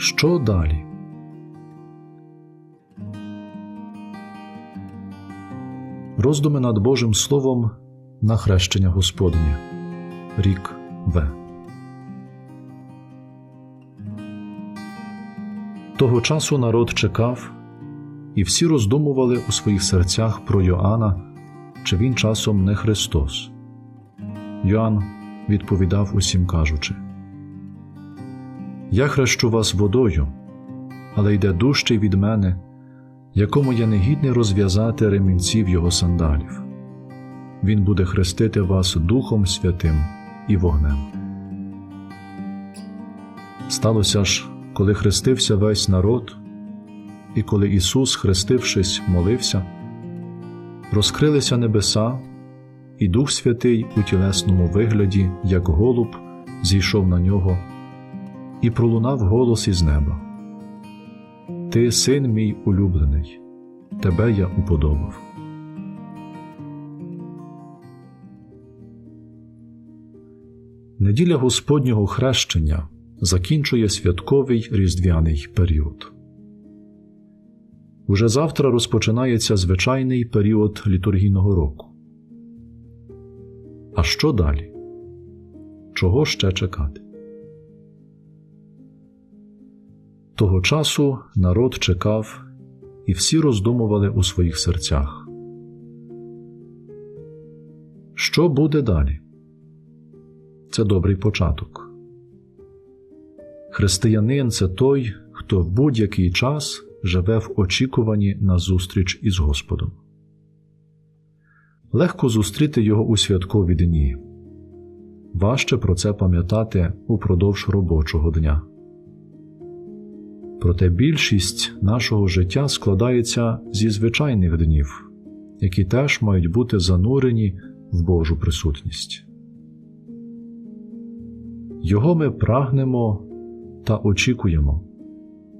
Що далі? Роздуми над Божим Словом на хрещення Господнє. Рік В. Того часу народ чекав, і всі роздумували у своїх серцях про Йоанна, чи він часом не Христос. Йоанн відповідав усім кажучи: Я хрещу вас водою, але йде дужчий від мене, якому я не гідний розв'язати ремінців його сандалів. Він буде хрестити вас Духом Святим і вогнем. Сталося ж, коли хрестився весь народ, і коли Ісус, хрестившись, молився, розкрилися небеса, і Дух Святий у тілесному вигляді, як голуб, зійшов на нього, і пролунав голос із неба: Ти, син мій улюблений, тебе я уподобав. Неділя Господнього хрещення закінчує святковий різдвяний період. Уже завтра розпочинається звичайний період літургійного року. А що далі? Чого ще чекати? Того часу народ чекав, і всі роздумували у своїх серцях. Що буде далі? Це добрий початок. Християнин це той, хто в будь-який час живе в очікуванні на зустріч із Господом. Легко зустріти його у святкові дні. Важче про це пам'ятати упродовж робочого дня. Проте більшість нашого життя складається зі звичайних днів, які теж мають бути занурені в Божу присутність. Його ми прагнемо та очікуємо,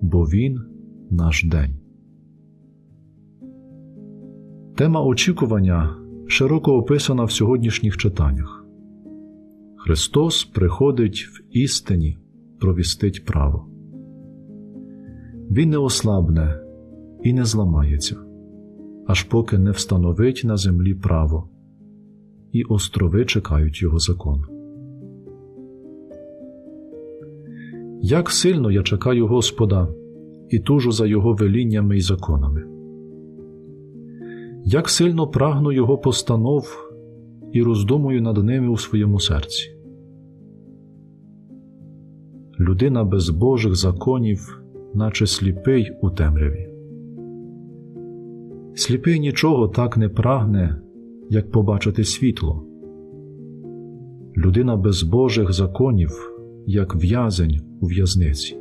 бо Він наш день. Тема очікування широко описана в сьогоднішніх читаннях. Христос приходить в істині провістить право. Він не ослабне і не зламається, аж поки не встановить на землі право, і острови чекають його закон. Як сильно я чекаю Господа і тужу за Його веліннями і законами, як сильно прагну Його постанов і роздумую над ними у своєму серці. Людина без Божих законів, наче сліпий у темряві. Сліпий нічого так не прагне, як побачити світло. Людина без Божих законів як в'язень у в'язниці.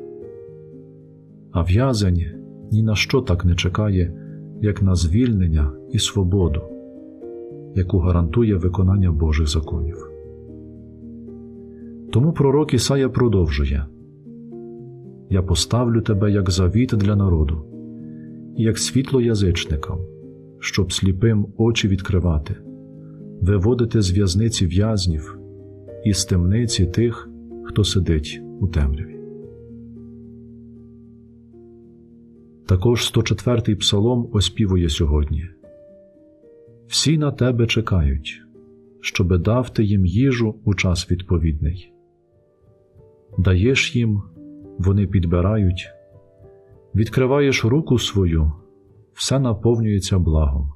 А в'язень ні на що так не чекає, як на звільнення і свободу, яку гарантує виконання Божих законів. Тому пророк Ісая продовжує Я поставлю тебе як завіт для народу, як світло язичникам, щоб сліпим очі відкривати, виводити з в'язниці в'язнів і з темниці тих, хто сидить у темряві. Також 104-й псалом оспівує сьогодні Всі на тебе чекають, щоби дав ти їм їжу у час відповідний. Даєш їм, вони підбирають, відкриваєш руку свою, все наповнюється благом.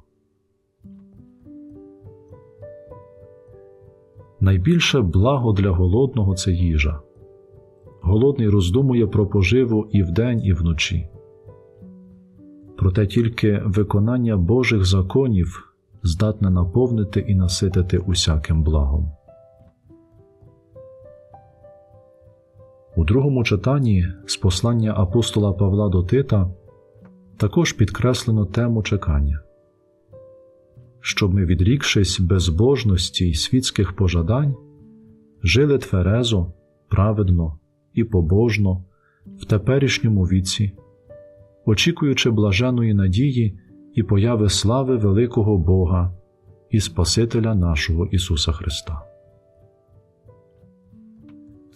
Найбільше благо для голодного це їжа. Голодний роздумує про поживу і вдень, і вночі. Проте тільки виконання Божих законів здатне наповнити і наситити усяким благом. У другому читанні з послання апостола Павла до Тита також підкреслено тему чекання щоб ми, відрікшись безбожності й світських пожадань, жили тверезо, праведно і побожно в теперішньому віці, очікуючи блаженої надії і появи слави великого Бога і Спасителя нашого Ісуса Христа.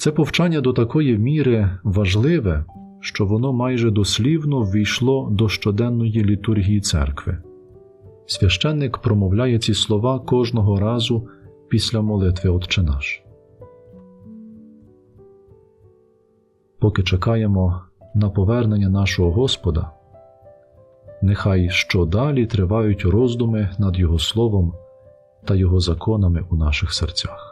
Це повчання до такої міри важливе, що воно майже дослівно ввійшло до щоденної літургії церкви. Священник промовляє ці слова кожного разу після молитви Отче наш. Поки чекаємо на повернення нашого Господа, нехай щодалі тривають роздуми над Його Словом та Його законами у наших серцях.